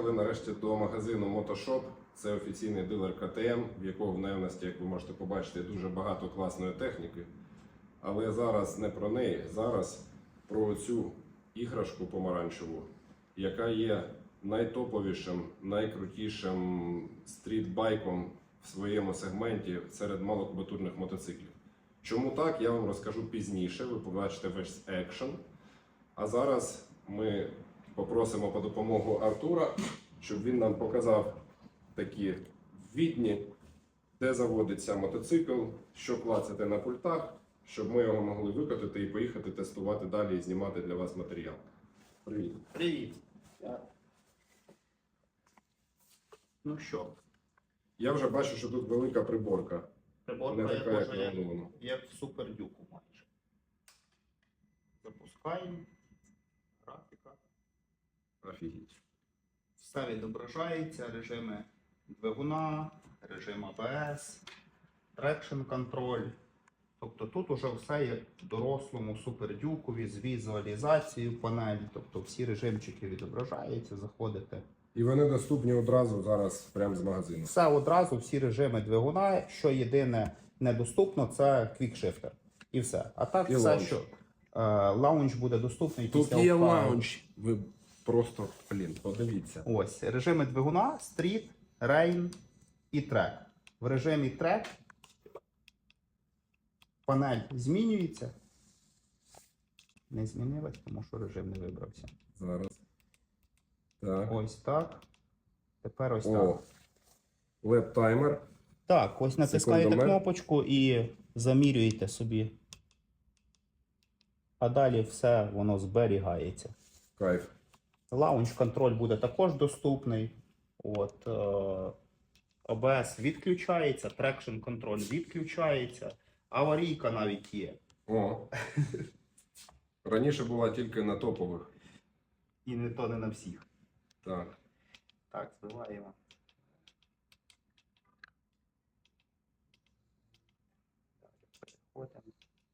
доїхали нарешті до магазину Мотошоп. Це офіційний дилер КТМ, в якого в наявності, як ви можете побачити, дуже багато класної техніки. Але зараз не про неї, зараз про цю іграшку помаранчеву, яка є найтоповішим, найкрутішим стрітбайком в своєму сегменті серед малокубатурних мотоциклів. Чому так, я вам розкажу пізніше. Ви побачите весь екшен. А зараз ми попросимо по допомогу Артура, щоб він нам показав такі відні, де заводиться мотоцикл, що клацати на пультах, щоб ми його могли викотити і поїхати тестувати далі і знімати для вас матеріал. Привіт. Привіт. Ну що, Я вже бачу, що тут велика приборка, приборка не як така, як як, як в супердюку майже. Запускаємо. Офігеть. Все відображається, режими двигуна, режим ABS, трекшн контроль. Тобто тут уже все в дорослому супердюкові з візуалізацією панелі. Тобто всі режимчики відображаються, заходите. І вони доступні одразу зараз прямо з магазину. Все одразу, всі режими двигуна. Що єдине недоступно, це квікшифтер. І все. А так І все, лаунч. що е, лаунж буде доступний Тут після є лаунч. Ви просто, блін, подивіться. Ось режими двигуна, стріт, рейн і трек. В режимі трек панель змінюється. Не змінилась, тому що режим не вибрався. Зараз. Так. Ось так. Тепер ось так. О. Веб-таймер. Так, ось натискаєте Секундомер. кнопочку і замірюєте собі. А далі все воно зберігається. Кайф. Лаунч контроль буде також доступний. От, е, OBS відключається, трекшн контроль відключається, аварійка навіть є. О. Раніше була тільки на топових. І не то не на всіх. Так. Так, збиваємо.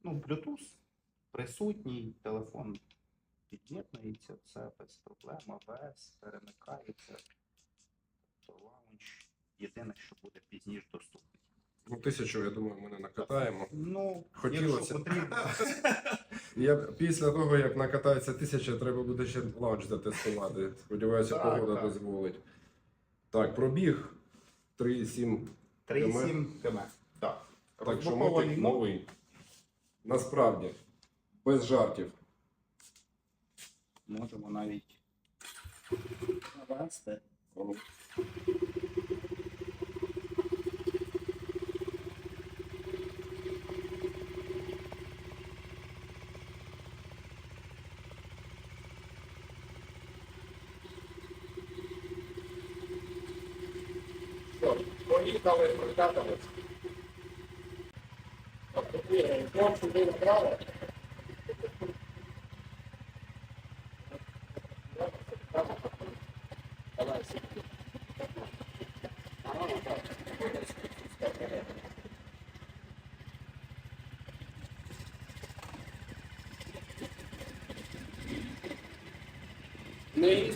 Ну, Bluetooth присутній, телефон під'єднується, це без проблем, ABS перемикається. Тобто лаунч єдине, що буде пізніше доступний. Ну, тисячу, я думаю, ми не накатаємо. Ну, Хотілося. якщо потрібно. Я, після того, як накатається тисяча, треба буде ще лаунч затестувати. Сподіваюся, Так, погода так. дозволить. Так, пробіг 3,7. 3,7 км. Так. Так що Розблокований мотик новий. Насправді, без жартів. Можемо навіть навести. Що, поїхали, прокатались. сюди направо. Не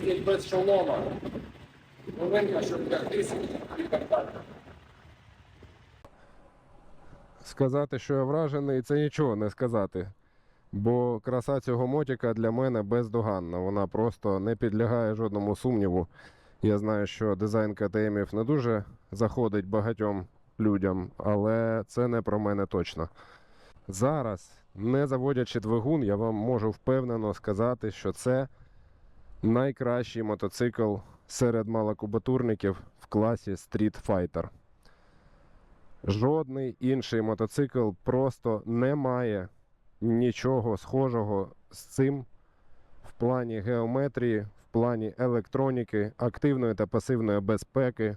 їздить без шолома. Новинка, що для тисяч і так далі. Сказати, що я вражений, це нічого не сказати. Бо краса цього мотика для мене бездоганна. Вона просто не підлягає жодному сумніву. Я знаю, що дизайн КТМів не дуже заходить багатьом людям, але це не про мене точно. Зараз, не заводячи двигун, я вам можу впевнено сказати, що це найкращий мотоцикл серед малокубатурників в класі Street Fighter. Жодний інший мотоцикл просто не має нічого схожого з цим плані геометрії, в плані електроніки, активної та пасивної безпеки,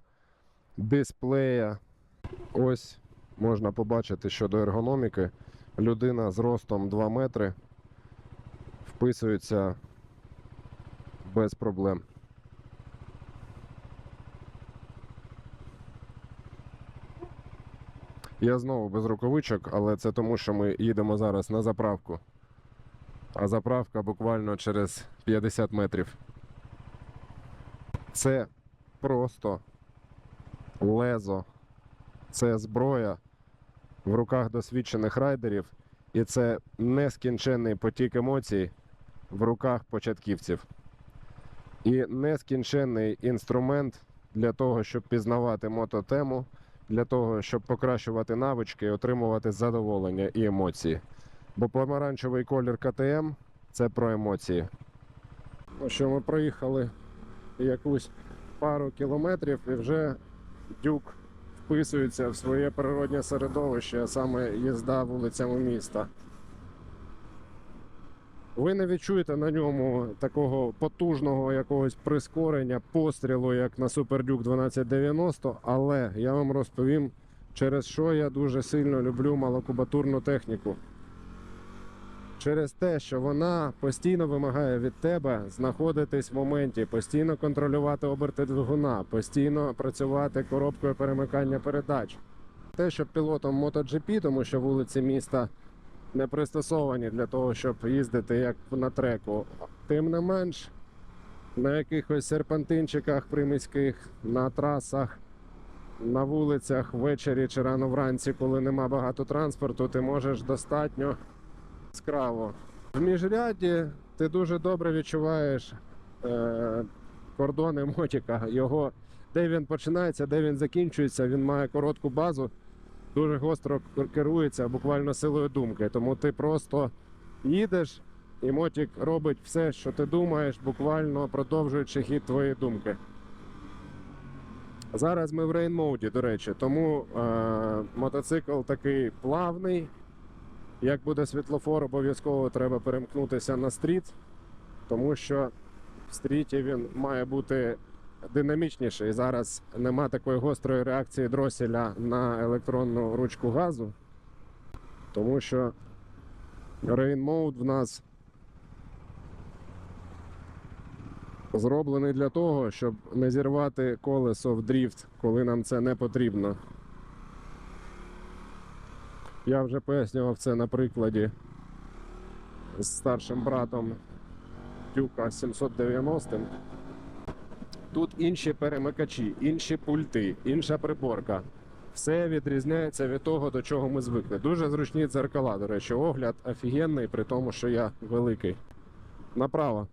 дисплея. Ось можна побачити щодо ергономіки. Людина з ростом 2 метри вписується без проблем. Я знову без рукавичок, але це тому, що ми їдемо зараз на заправку. А заправка буквально через 50 метрів. Це просто лезо. Це зброя в руках досвідчених райдерів, і це нескінченний потік емоцій в руках початківців. І нескінченний інструмент для того, щоб пізнавати мототему, для того, щоб покращувати навички і отримувати задоволення і емоції. Бо помаранчевий колір КТМ це про емоції. Що ми проїхали якусь пару кілометрів і вже дюк вписується в своє природнє середовище, а саме їзда вулицями міста. Ви не відчуєте на ньому такого потужного якогось прискорення, пострілу, як на Супердюк 1290, але я вам розповім, через що я дуже сильно люблю малокубатурну техніку. Через те, що вона постійно вимагає від тебе знаходитись в моменті, постійно контролювати оберти двигуна, постійно працювати коробкою перемикання передач. Те, що пілотом MotoGP, тому що вулиці міста не пристосовані для того, щоб їздити як на треку. Тим не менш, на якихось серпантинчиках приміських, на трасах, на вулицях ввечері чи рано вранці, коли нема багато транспорту, ти можеш достатньо яскраво. В міжряді ти дуже добре відчуваєш е, кордони мотіка. Його, де він починається, де він закінчується, він має коротку базу, дуже гостро керується буквально силою думки. Тому ти просто їдеш, і мотик робить все, що ти думаєш, буквально продовжуючи хід твоєї думки. Зараз ми в рейнмоуді, до речі, тому е, мотоцикл такий плавний. Як буде світлофор, обов'язково треба перемкнутися на стріт, тому що в стріті він має бути динамічніший. Зараз нема такої гострої реакції дроселя на електронну ручку газу, тому що Rain Mode в нас зроблений для того, щоб не зірвати колесо в дріфт, коли нам це не потрібно. Я вже пояснював це на прикладі з старшим братом Дюка 790. Тут інші перемикачі, інші пульти, інша приборка. Все відрізняється від того, до чого ми звикли. Дуже зручні дзеркала, до речі, огляд офігенний, при тому, що я великий. Направо.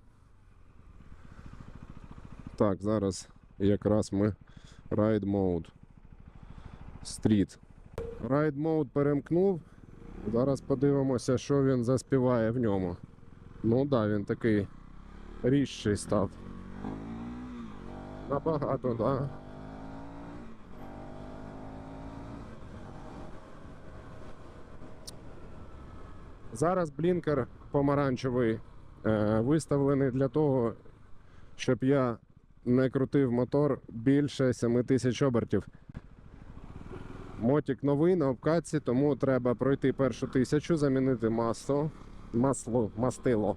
Так, зараз якраз ми Ride Mode. Street. Ride Mode перемкнув. Зараз подивимося, що він заспіває в ньому. Ну да, він такий ріжчий став. Набагато, так. Да. Зараз блінкер помаранчевий е, виставлений для того, щоб я не крутив мотор більше 7000 обертів. Мотик новий на обкатці, тому треба пройти першу тисячу, замінити масло, масло, мастило.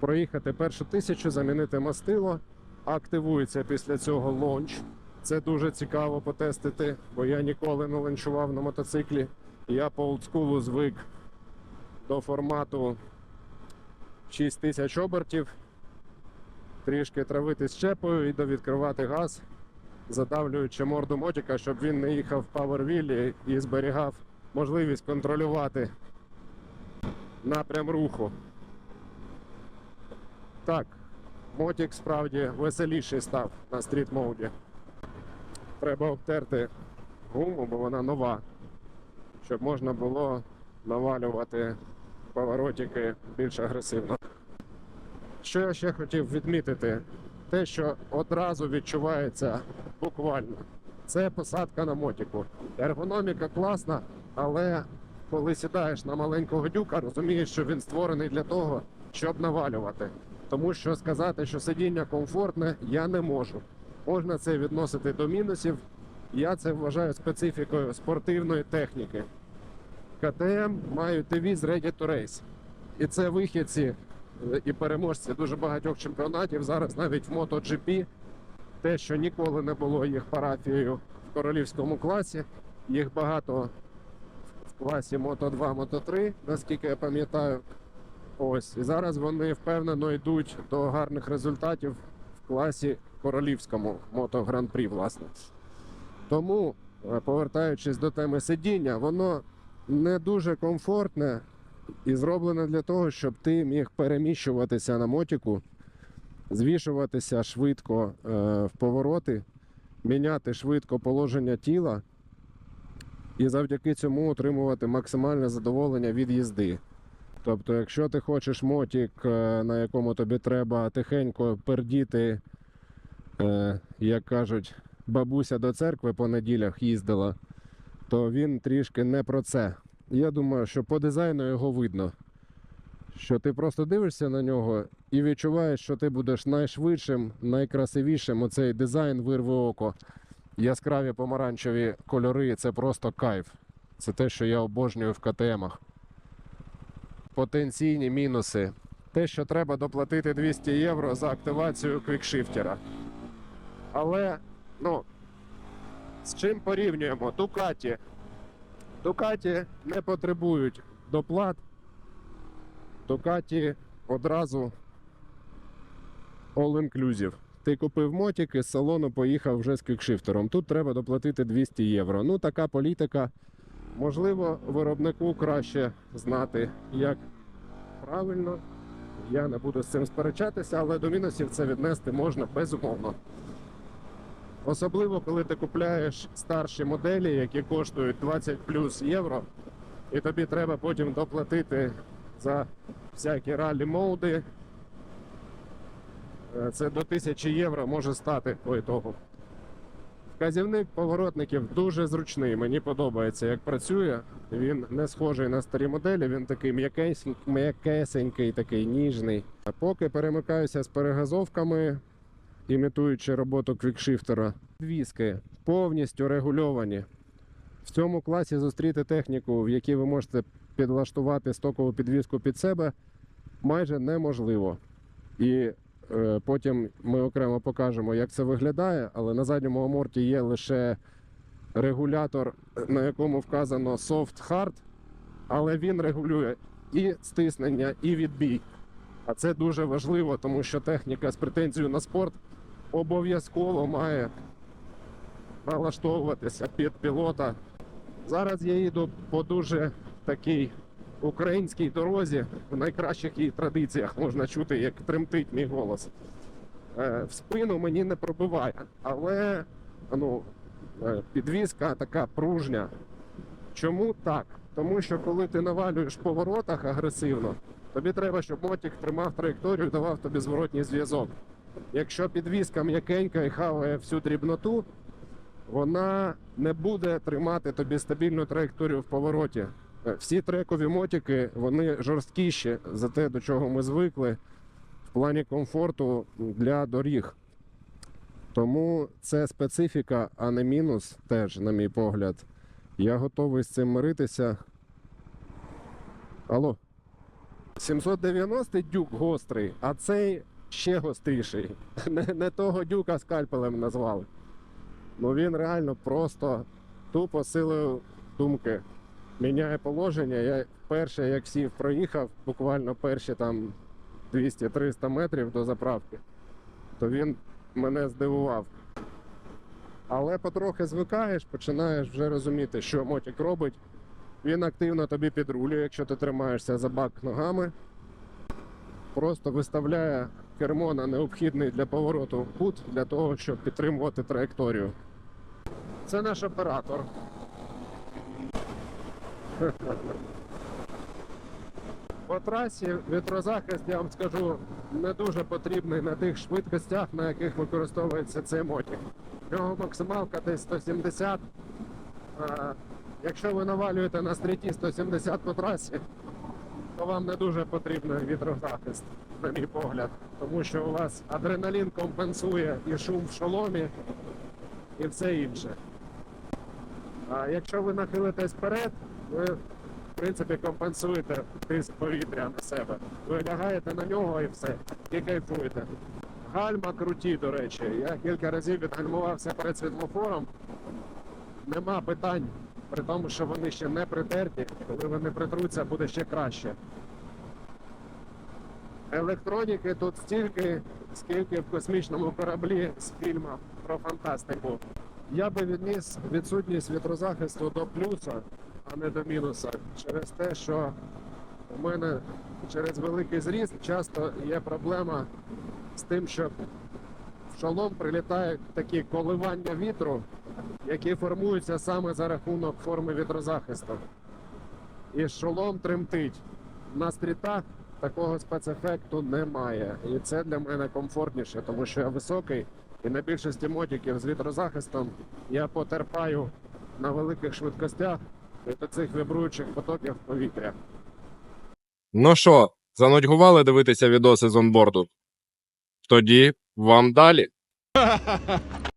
Проїхати першу тисячу, замінити мастило. Активується після цього лонч. Це дуже цікаво потестити, бо я ніколи не ланчував на мотоциклі. Я по олдскулу звик до формату 6000 обертів, трішки травити щепою і довідкривати газ задавлюючи морду мотика, щоб він не їхав в павервілі і зберігав можливість контролювати напрям руху. Так, мотик справді веселіший став на стріт моуді. Треба обтерти гуму, бо вона нова, щоб можна було навалювати поворотики більш агресивно. Що я ще хотів відмітити? Те, що одразу відчувається буквально, це посадка на мотику. Ергономіка класна, але коли сідаєш на маленького дюка, розумієш, що він створений для того, щоб навалювати. Тому що сказати, що сидіння комфортне, я не можу. Можна це відносити до мінусів. Я це вважаю специфікою спортивної техніки. КТМ мають девіз Ready to Race. І це вихідці і переможці дуже багатьох чемпіонатів. Зараз навіть в MotoGP. Те, що ніколи не було їх парафією в королівському класі. Їх багато в класі Moto 2, Moto 3, наскільки я пам'ятаю. Ось. І зараз вони впевнено йдуть до гарних результатів в класі королівському мотогран-прі, власне. Тому, е, повертаючись до теми сидіння, воно не дуже комфортне і зроблене для того, щоб ти міг переміщуватися на мотіку, звішуватися швидко е, в повороти, міняти швидко положення тіла і завдяки цьому отримувати максимальне задоволення від їзди. Тобто, якщо ти хочеш мотик, е, на якому тобі треба тихенько пердіти, е, як кажуть, бабуся до церкви по неділях їздила, то він трішки не про це. Я думаю, що по дизайну його видно. Що ти просто дивишся на нього і відчуваєш, що ти будеш найшвидшим, найкрасивішим. Оцей дизайн вирве око. Яскраві помаранчеві кольори це просто кайф. Це те, що я обожнюю в КТМах. Потенційні мінуси. Те, що треба доплатити 200 євро за активацію квікшифтера. Але, ну, з чим порівнюємо? Дукаті. Дукаті не потребують доплат. Дукаті одразу all-inclusive. Ти купив мотик і з салону поїхав вже з квікшифтером. Тут треба доплатити 200 євро. Ну, така політика. Можливо, виробнику краще знати, як правильно. Я не буду з цим сперечатися, але до мінусів це віднести можна безумовно. Особливо, коли ти купляєш старші моделі, які коштують 20 плюс євро, і тобі треба потім доплатити за всякі ралі моуди. Е, Це до 1000 євро може стати по ітогу. Вказівник поворотників дуже зручний. Мені подобається, як працює. Він не схожий на старі моделі, він такий м'якесенький, такий ніжний. Поки перемикаюся з перегазовками, імітуючи роботу квікшифтера. Двіски повністю регульовані. В цьому класі зустріти техніку, в якій ви можете підлаштувати стокову підвіску під себе, майже неможливо. І е, потім ми окремо покажемо, як це виглядає, але на задньому аморті є лише регулятор, на якому вказано soft hard, але він регулює і стиснення, і відбій. А це дуже важливо, тому що техніка з претензією на спорт обов'язково має налаштовуватися під пілота. Зараз я їду по дуже такій українській дорозі, в найкращих її традиціях можна чути, як тремтить мій голос. Е, В спину мені не пробиває, але ну, е, підвізка така пружня. Чому так? Тому що коли ти навалюєш в поворотах агресивно, тобі треба, щоб мотик тримав траєкторію давав тобі зворотній зв'язок. Якщо підвізка м'якенька і хаває всю дрібноту, вона не буде тримати тобі стабільну траєкторію в повороті. Всі трекові мотики вони жорсткіші за те, до чого ми звикли в плані комфорту для доріг. Тому це специфіка, а не мінус, теж, на мій погляд. Я готовий з цим миритися. Алло. 790 дюк гострий, а цей ще гостріший. Не, не того дюка скальпелем назвали. Ну він реально просто тупо силою думки міняє положення. Я перше, як сів, проїхав, буквально перші там 200-300 метрів до заправки, то він мене здивував. Але потрохи звикаєш, починаєш вже розуміти, що мотик робить. Він активно тобі підрулює, якщо ти тримаєшся за бак ногами. Просто виставляє кермо на необхідний для повороту кут для того, щоб підтримувати траєкторію. Це наш оператор. По трасі вітрозахист, я вам скажу, не дуже потрібний на тих швидкостях, на яких використовується цей мотик. В нього максималка десь 170. А, якщо ви навалюєте на стріті 170 по трасі, то вам не дуже потрібен вітрозахист, на мій погляд. Тому що у вас адреналін компенсує і шум в шоломі, і все інше. А якщо ви нахилитесь вперед, ви в принципі компенсуєте тиск повітря на себе. Ви лягаєте на нього і все, і кайфуєте. Гальма круті, до речі. Я кілька разів відгальмувався перед світлофором. Нема питань, при тому, що вони ще не притерті. Коли вони притруться, буде ще краще. Електроніки тут стільки, скільки в космічному кораблі з фільму про фантастику. Я би відніс відсутність вітрозахисту до плюса, а не до мінуса, через те, що у мене через великий зріст часто є проблема з тим, що в шолом прилітають такі коливання вітру, які формуються саме за рахунок форми вітрозахисту. І шолом тремтить. На стрітах такого спецефекту немає. І це для мене комфортніше, тому що я високий, і на більшості мотиків з вітрозахистом я потерпаю на великих швидкостях від цих вібруючих потоків повітря. Ну що, занудьгували дивитися відоси з онборду? Тоді вам далі.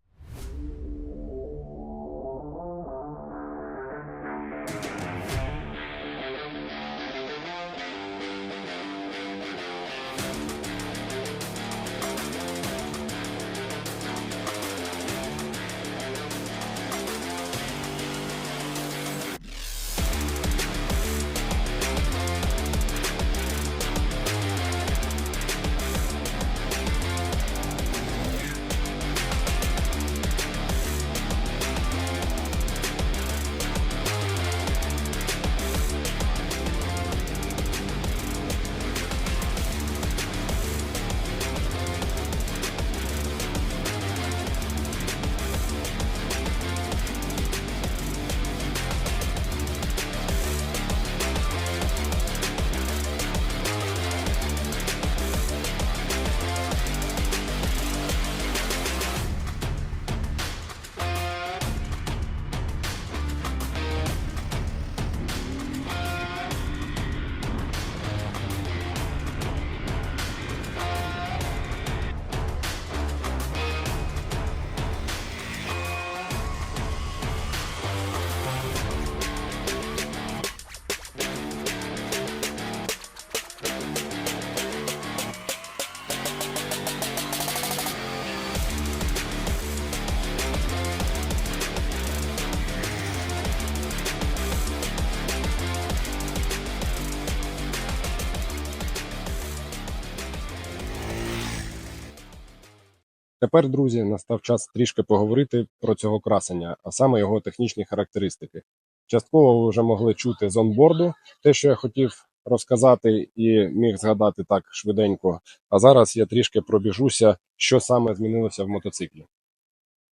Тепер, друзі, настав час трішки поговорити про цього красення, а саме його технічні характеристики. Частково ви вже могли чути з онборду те, що я хотів розказати і міг згадати так швиденько. А зараз я трішки пробіжуся, що саме змінилося в мотоциклі.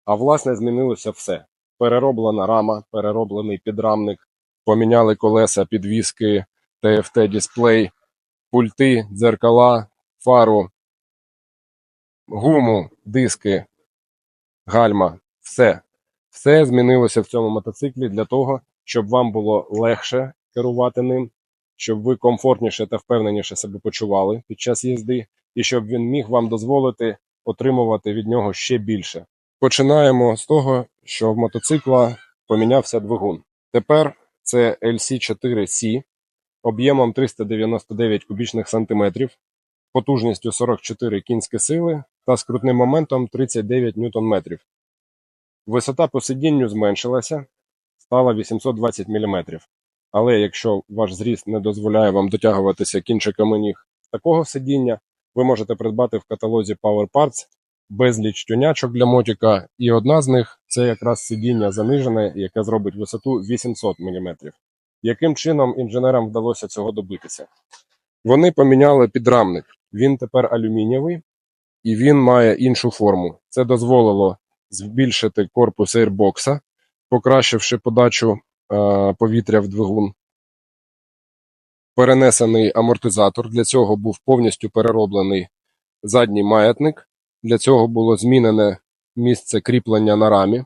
А власне, змінилося все: перероблена рама, перероблений підрамник, поміняли колеса, підвіски, TFT дисплей, пульти, дзеркала, фару, гуму, диски, гальма, все. Все змінилося в цьому мотоциклі для того, щоб вам було легше керувати ним, щоб ви комфортніше та впевненіше себе почували під час їзди, і щоб він міг вам дозволити отримувати від нього ще більше. Починаємо з того, що в мотоцикла помінявся двигун. Тепер це LC4C об'ємом 399 кубічних сантиметрів, потужністю 44 кінські сили та скрутним моментом 39 ньютон-метрів. Висота по сидінню зменшилася, стала 820 мм. Але якщо ваш зріст не дозволяє вам дотягуватися кінчиками ніг такого сидіння, ви можете придбати в каталозі Power Parts безліч тюнячок для мотика, і одна з них це якраз сидіння занижене, яке зробить висоту 800 мм. Яким чином інженерам вдалося цього добитися? Вони поміняли підрамник. Він тепер алюмінієвий і він має іншу форму. Це дозволило збільшити корпус ейрбокса, покращивши подачу е, повітря в двигун. Перенесений амортизатор. Для цього був повністю перероблений задній маятник. Для цього було змінене місце кріплення на рамі.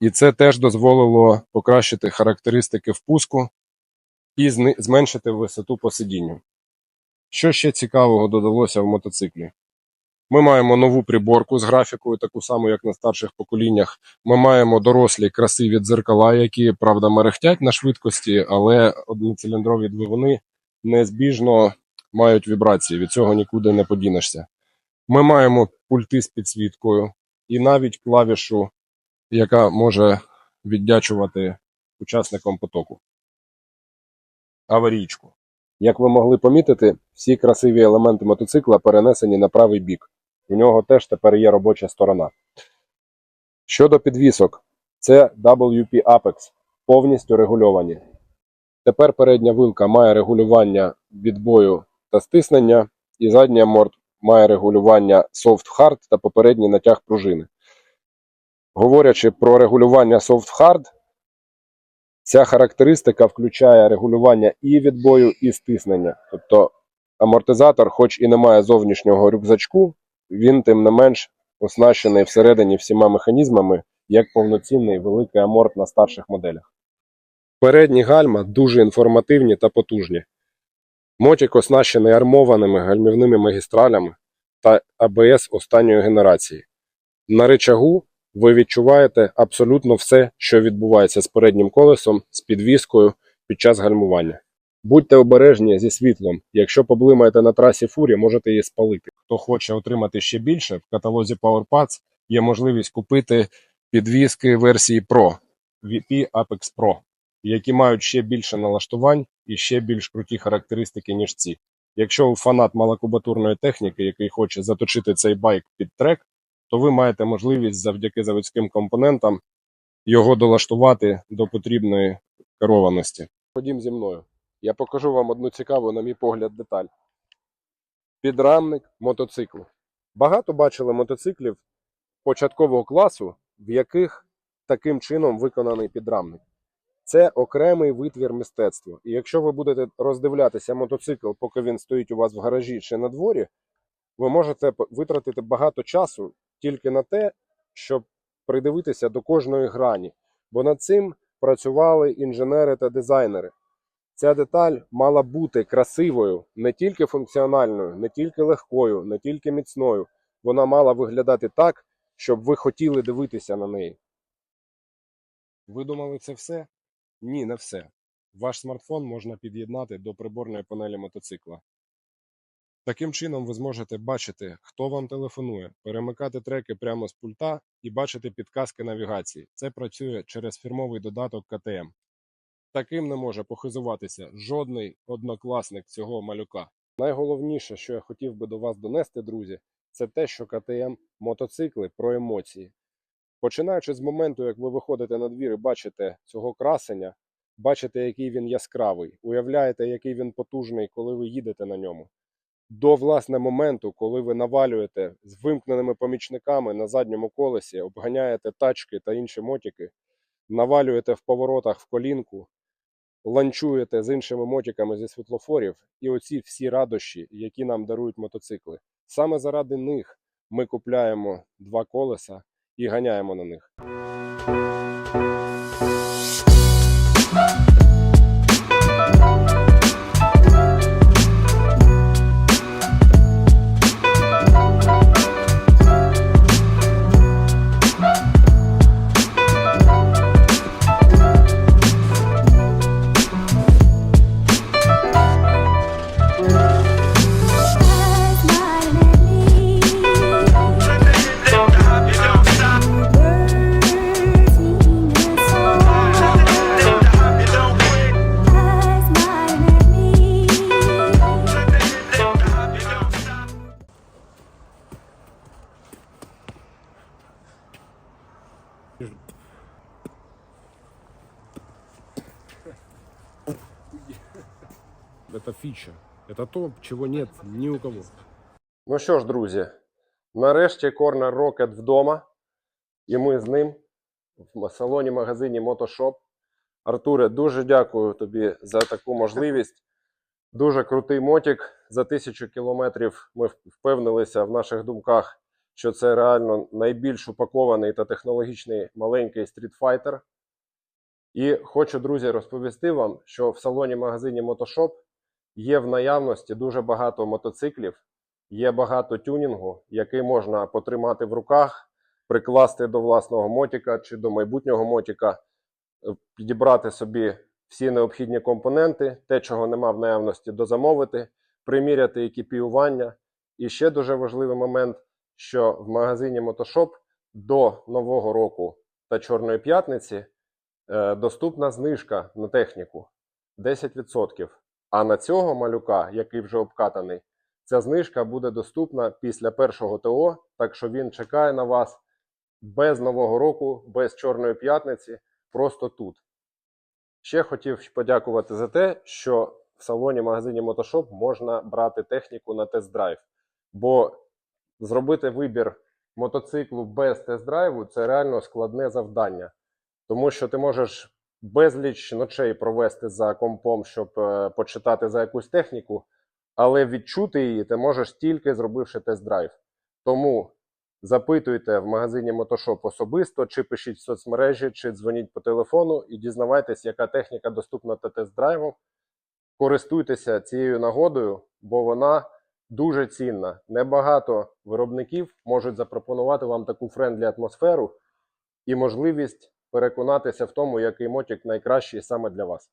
І це теж дозволило покращити характеристики впуску і зменшити висоту по сидінню. Що ще цікавого додалося в мотоциклі? Ми маємо нову приборку з графікою, таку саму, як на старших поколіннях. Ми маємо дорослі красиві дзеркала, які, правда, мерехтять на швидкості, але одноциліндрові двигуни незбіжно мають вібрації. Від цього нікуди не подінешся. Ми маємо пульти з підсвіткою і навіть клавішу, яка може віддячувати учасникам потоку. Аварійку. Як ви могли помітити, всі красиві елементи мотоцикла перенесені на правий бік. У нього теж тепер є робоча сторона. Щодо підвісок, це WP Apex, повністю регульовані. Тепер передня вилка має регулювання відбою та стиснення, і задня морд має регулювання soft-hard та попередній натяг пружини. Говорячи про регулювання soft-hard, ця характеристика включає регулювання і відбою, і стиснення. Тобто амортизатор, хоч і не має зовнішнього рюкзачку, він тим не менш оснащений всередині всіма механізмами як повноцінний великий аморт на старших моделях. Передні гальма дуже інформативні та потужні. Мотик оснащений армованими гальмівними магістралями та АБС останньої генерації. На ричагу ви відчуваєте абсолютно все, що відбувається з переднім колесом, з підвіскою під час гальмування. Будьте обережні зі світлом. Якщо поблимаєте на трасі фурі, можете її спалити. Хто хоче отримати ще більше, в каталозі PowerPads є можливість купити підвіски версії Pro VP Apex Pro, які мають ще більше налаштувань і ще більш круті характеристики, ніж ці. Якщо ви фанат малокубатурної техніки, який хоче заточити цей байк під трек, то ви маєте можливість завдяки заводським компонентам його долаштувати до потрібної керованості. Ходім зі мною. Я покажу вам одну цікаву, на мій погляд, деталь. Підрамник мотоциклу. Багато бачили мотоциклів початкового класу, в яких таким чином виконаний підрамник. Це окремий витвір мистецтва. І якщо ви будете роздивлятися мотоцикл, поки він стоїть у вас в гаражі чи на дворі, ви можете витратити багато часу тільки на те, щоб придивитися до кожної грані. Бо над цим працювали інженери та дизайнери. Ця деталь мала бути красивою, не тільки функціональною, не тільки легкою, не тільки міцною. Вона мала виглядати так, щоб ви хотіли дивитися на неї. Ви думали, це все? Ні, не все. Ваш смартфон можна під'єднати до приборної панелі мотоцикла. Таким чином ви зможете бачити, хто вам телефонує, перемикати треки прямо з пульта і бачити підказки навігації. Це працює через фірмовий додаток КТМ. Таким не може похизуватися жодний однокласник цього малюка. Найголовніше, що я хотів би до вас донести, друзі, це те, що КТМ мотоцикли про емоції. Починаючи з моменту, як ви виходите на двір і бачите цього красення, бачите, який він яскравий, уявляєте, який він потужний, коли ви їдете на ньому. До власне моменту, коли ви навалюєте з вимкненими помічниками на задньому колесі, обганяєте тачки та інші мотики, навалюєте в поворотах в колінку, ланчуєте з іншими мотиками зі світлофорів, і оці всі радощі, які нам дарують мотоцикли. Саме заради них ми купляємо два колеса і ганяємо на них. То, чего нет ни у кого. Ну що ж, друзі, нарешті Corner Rocket вдома. І ми з ним в салоні магазині Мотошоп. Артуре, дуже дякую тобі за таку можливість. Дуже крутий мотик. За тисячу кілометрів ми впевнилися в наших думках, що це реально найбільш упакований та технологічний маленький стрітфайтер. І хочу, друзі, розповісти вам, що в салоні магазині Мотошоп є в наявності дуже багато мотоциклів, є багато тюнінгу, який можна потримати в руках, прикласти до власного мотика чи до майбутнього мотика, е, підібрати собі всі необхідні компоненти, те, чого нема в наявності, дозамовити, приміряти екіпіювання. І ще дуже важливий момент, що в магазині Мотошоп до Нового року та Чорної п'ятниці е, доступна знижка на техніку 10%. А на цього малюка, який вже обкатаний, ця знижка буде доступна після першого ТО, так що він чекає на вас без Нового року, без Чорної п'ятниці, просто тут. Ще хотів подякувати за те, що в салоні магазині Мотошоп можна брати техніку на тест-драйв. Бо зробити вибір мотоциклу без тест-драйву це реально складне завдання. Тому що ти можеш безліч ночей провести за компом, щоб е, почитати за якусь техніку, але відчути її ти можеш тільки зробивши тест-драйв. Тому запитуйте в магазині Мотошоп особисто, чи пишіть в соцмережі, чи дзвоніть по телефону і дізнавайтесь, яка техніка доступна та тест-драйвом. Користуйтеся цією нагодою, бо вона дуже цінна. Небагато виробників можуть запропонувати вам таку френдлі атмосферу і можливість переконатися в тому, який мотик найкращий саме для вас.